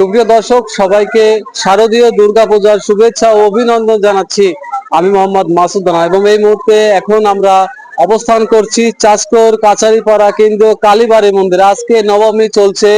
সুপ্রিয় দর্শক, সবাইকে শারদীয় দুর্গাপূজার শুভেচ্ছা ও অভিনন্দন জানাচ্ছি আমি মোহাম্মদ মাসুদ রানা এবং এই মুহূর্তে এখন আমরা অবস্থান করছি চাষকর কাছারিপাড়া কেন্দ্র কালীবাড়ি মন্দির। আজকে নবমী চলছে,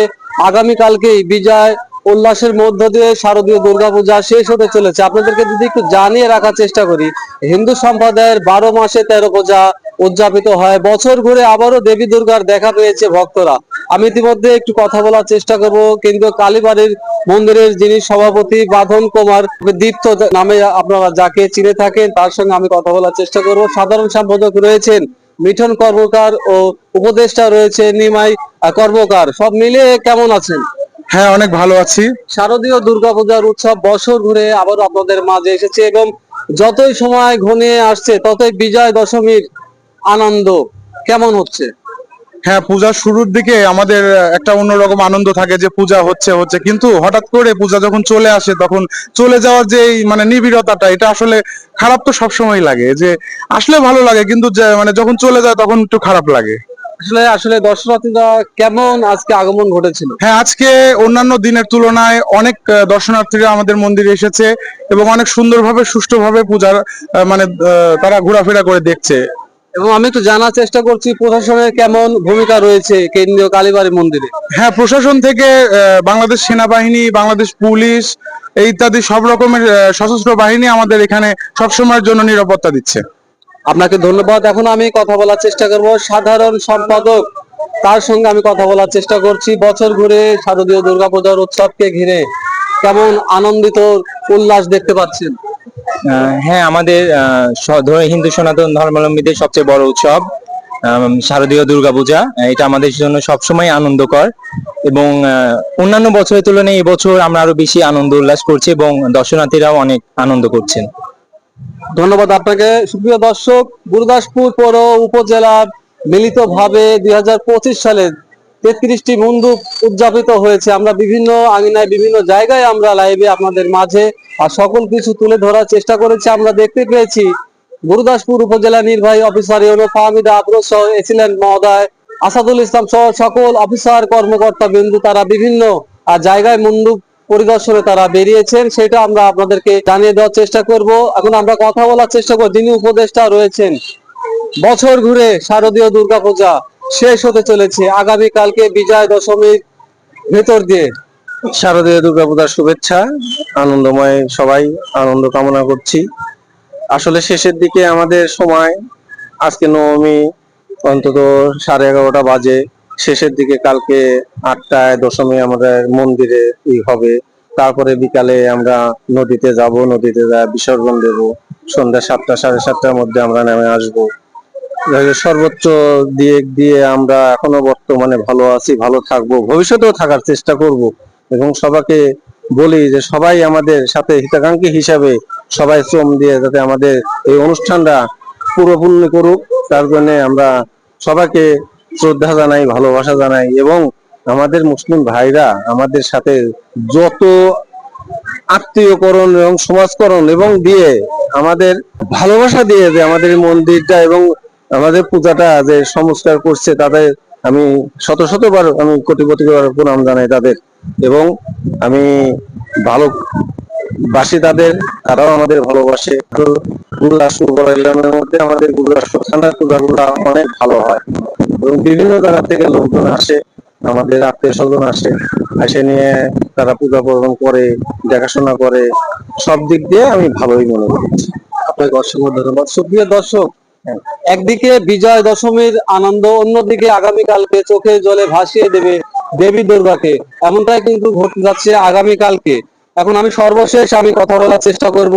আগামীকালকেই বিজয় উল্লাসের মধ্য দিয়ে শারদীয় দুর্গাপূজা শেষ হতে চলেছে। আপনাদেরকে যদি একটু জানিয়ে রাখার চেষ্টা করি, হিন্দু সম্প্রদায়ের বারো মাসে তেরো পূজা উদযাপিত হয়। বছর ঘুরে আবারও দেবী দুর্গার দেখা পেয়েছে ভক্তরা। আমি ইতিমধ্যে একটু কথা বলার চেষ্টা করব। কিন্তু কালীবাড়ির মন্দিরের যিনি সভাপতি বাঁধন কুমার দীপ্ত নামে আপনারা যাকে চিনে থাকেন, তার সঙ্গে আমি কথা বলার চেষ্টা করব। সাধারণ সম্পাদক রয়েছেন মিঠন কর্মকার ও উপদেষ্টা রয়েছে নিমাই কর্মকার। সব মিলিয়ে কেমন আছেন? হ্যাঁ অনেক ভালো আছি। শারদীয় দুর্গাপূজার উৎসব বছর ঘুরে আবার আপনাদের মাঝে এসেছে এবং যতই সময় ঘনিয়ে আসছে ততই বিজয় দশমীর আনন্দ কেমন হচ্ছে? হ্যাঁ পূজার শুরুর দিকে আমাদের একটা অন্যরকম আনন্দ থাকে যে পূজা হচ্ছে হচ্ছে। কিন্তু হঠাৎ করে পূজা যখন চলে আসে তখন চলে যাওয়ার যে মানে নিবিড়তাটা এটা আসলে খারাপ তো সবসময় লাগে। যে আসলে ভালো লাগে কিন্তু মানে যখন চলে যায় তখন একটু খারাপ লাগে। আসলে আসলে দর্শনার্থীরা কেমন আজকে আগমন ঘটেছিল? হ্যাঁ আজকে অন্যান্য দিনের তুলনায় অনেক দর্শনার্থীরা আমাদের মন্দিরে এসেছে এবং অনেক সুন্দরভাবে সুষ্ঠুভাবে পূজার মানে তারা ঘোরাফেরা করে দেখছে। এবং আমি একটু জানার চেষ্টা করছি প্রশাসনের কেমন ভূমিকা রয়েছে কেন্দ্রীয় কালীবাড়ি মন্দিরে? হ্যাঁ প্রশাসন থেকে বাংলাদেশ সেনাবাহিনী বাংলাদেশ পুলিশ ইত্যাদি সব রকমের সশস্ত্র বাহিনী আমাদের এখানে সবসময়ের জন্য নিরাপত্তা দিচ্ছে। আপনাকে ধন্যবাদ। এখন আমি কথা বলার চেষ্টা করব। সাধারণ সম্পাদক, তার সঙ্গে আমি কথা বলার চেষ্টা করছি। বছর ঘুরে শারদীয় দুর্গাপূজার উৎসবকে ঘিরে কেমন আনন্দিত, উল্লাস দেখতে পাচ্ছেন? হ্যাঁ আমাদের হিন্দু সনাতন ধর্মাবলম্বীদের সবচেয়ে বড় উৎসব শারদীয় দুর্গাপূজা। এটা আমাদের জন্য সবসময় আনন্দকর এবং অন্যান্য বছরের তুলনায় এবছর আমরা আরও বেশি আনন্দ উল্লাস করছি এবং দর্শনার্থীরাও অনেক আনন্দ করছেন। ধন্যবাদ আপনাকে। সুপ্রিয় দর্শক গুরুদাসপুর পৌর উপজেলার মিলিতভাবে দুই হাজার পঁচিশ সালে তেত্রিশটি মন্দুপ উদযাপিত হয়েছে। আমরা বিভিন্ন আঙিনায়, বিভিন্ন জায়গায় আমরা লাইভে আপনাদের মাঝে আর সকল কিছু তুলে ধরার চেষ্টা করেছি। আমরা দেখতে পেয়েছি গুরুদাসপুর উপজেলা নির্বাহী অফিসার ইউনো ফাহমিদা আফরোজ সহ এসিলেন্ট মহোদয়, আসাদুল ইসলাম সহ সকল অফিসার, কর্মকর্তা, বিন্দু তারা বিভিন্ন জায়গায় মন্ডুপ পরিদর্শনে তারা বেরিয়েছেন, সেটা আমরা আপনাদেরকে জানিয়ে দেওয়ার চেষ্টা করব। এখন আমরা কথা বলার চেষ্টা করব। যিনি উপদেষ্টা রয়েছেন, বছর ঘুরে শারদীয় দুর্গাপূজা শেষ হতে চলেছে। আগামী কালকে বিজয় দশমীর ভেতর দিয়ে। শারদীয় দুর্গাপূজার শুভেচ্ছা, আনন্দময় সবাই আনন্দ কামনা করছি। আসলে শেষের দিকে আমাদের সময়, আজকে নবমী, অন্তত সাড়ে এগারোটা বাজে। শেষের দিকে কালকে আটটায় দশমী আমাদের মন্দিরে হবে। তারপরে বিকালে আমরা নদীতে যাব, নদীতে যা বিসর্জন দেব। সন্ধ্যা সাতটা, সাড়ে সাতটার মধ্যে আমরা নেমে আসব। সর্বোচ্চ দিক দিয়ে আমরা এখনও বর্তমানে ভালো আছি, ভালো থাকব, ভবিষ্যতেও থাকার চেষ্টা করব। এবং সবাইকে বলি যে সবাই আমাদের সাথে হিতাকাঙ্ক্ষী হিসাবে সবাই শ্রম দিয়ে যাতে আমাদের এই অনুষ্ঠানটা পুরোপূর্ণ করুক। তার জন্য আমরা সবাইকে শ্রদ্ধা জানাই, ভালোবাসা জানাই এবং আমাদের মুসলিম ভাইরা আমাদের সাথে যত আত্মীয়করণ এবং সমাজকরণ এবং দিয়ে আমাদের ভালোবাসা দিয়ে যে আমাদের মন্দিরটা এবং আমাদের পূজাটা যে সংস্কার করছে তাদের আমি শত শতবার আমি কোটি কোটি বার প্রণাম জানাই তাদের এবং আমি ভালো বাসি তাদের, তারাও আমাদের ভালোবাসে। গুরুদাসপুর গ্রামের মধ্যে আমাদের গুরুদাসপুর থানার পূজাগুলো অনেক ভালো হয়। এবং বিভিন্ন জায়গা থেকে লোকজন আসে আমাদের আত্মীয় স্বজন আসে এসে নিয়ে তারা পূজা পার্বণ করে দেখাশোনা করে। সব দিক দিয়ে আমি ভালোই মনে করছি আপনাকে অসংখ্য ধন্যবাদ। সুপ্রিয় দর্শক একদিকে বিজয় দশমীর আনন্দ অন্যদিকে আগামীকালকে চোখে জলে ভাসিয়ে দেবে দেবী দুর্গাকে। এমনটাই কিন্তু ঘটতে যাচ্ছে আগামীকালকে। এখন আমি সর্বশেষ আমি কথা বলার চেষ্টা করব।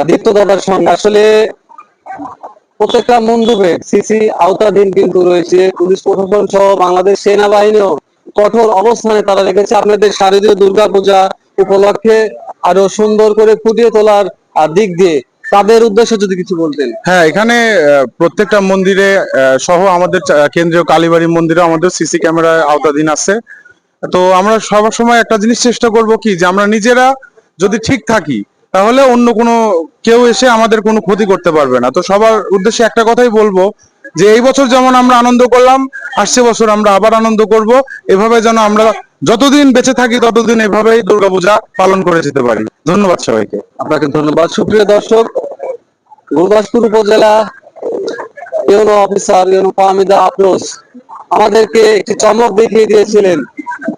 আদিত্য দাদার সঙ্গে। আসলে প্রত্যেকটা মন্ডপে সিসি আওতাধীন কিন্তু রয়েছে। পুলিশ প্রশাসন সহ বাংলাদেশ সেনাবাহিনীও কঠোর অবস্থানে তারা রেখেছে আপনাদের শারদীয় দুর্গাপূজা উপলক্ষে আরও সুন্দর করে ফুটিয়ে তোলার দিক দিয়ে। তাদের উদ্দেশ্যে যদি কিছু বলতেন। হ্যাঁ এখানে প্রত্যেকটা মন্দিরে সহ আমাদের কেন্দ্রীয় কালীবাড়ি মন্দিরে আমাদের সিসি ক্যামেরার আওতাধীন আছে। তো আমরা সব সময় একটা জিনিস চেষ্টা করব কি? যে আমরা নিজেরা যদি ঠিক থাকি তাহলে অন্য কোনো, কেউ এসে আমাদের কোনো ক্ষতি করতে পারবে না। তো সবার উদ্দেশ্যে একটা কথাই বলব যে, এই বছর যেমন আমরা আনন্দ করলাম, আসছে বছর আমরা আবার আনন্দ করব। এভাবে যেন আমরা যতদিন বেঁচে থাকি, ততদিন এভাবেই দুর্গাপূজা পালন করে যেতে পারি। ধন্যবাদ সবাইকে। আপনাকে ধন্যবাদ। সুপ্রিয় দর্শক, গুরুদাসপুর উপজেলা UNO officer UNO Fahmida Afroz আমাদেরকে একটি চমক দেখিয়ে দিয়েছিলেন।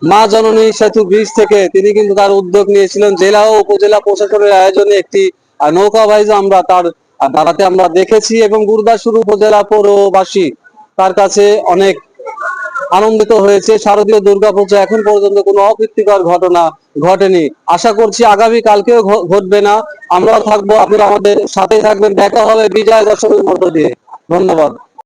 মা জননী সেতু ব্রিজ থেকে তিনি কিন্তু তার উদ্যোগ নিয়েছিলেন। জেলা ও উপজেলা প্রশাসনের আয়োজনে একটি নৌকা বাইজ আমরা তার দাঁড়াতে আমরা দেখেছি এবং গুরুদাসপুর উপজেলা পৌরবাসী তার কাছে অনেক আনন্দিত হয়েছে। শারদীয় দুর্গাপূজা এখন পর্যন্ত কোনো অপ্রীতিকর ঘটনা ঘটেনি। আশা করছি আগামী কালকেও ঘটবে না। আমরাও থাকব। আপনারা আমাদের সাথে থাকবেন। দেখা হবে বিজয় দশমীর মধ্য দিয়ে। ধন্যবাদ।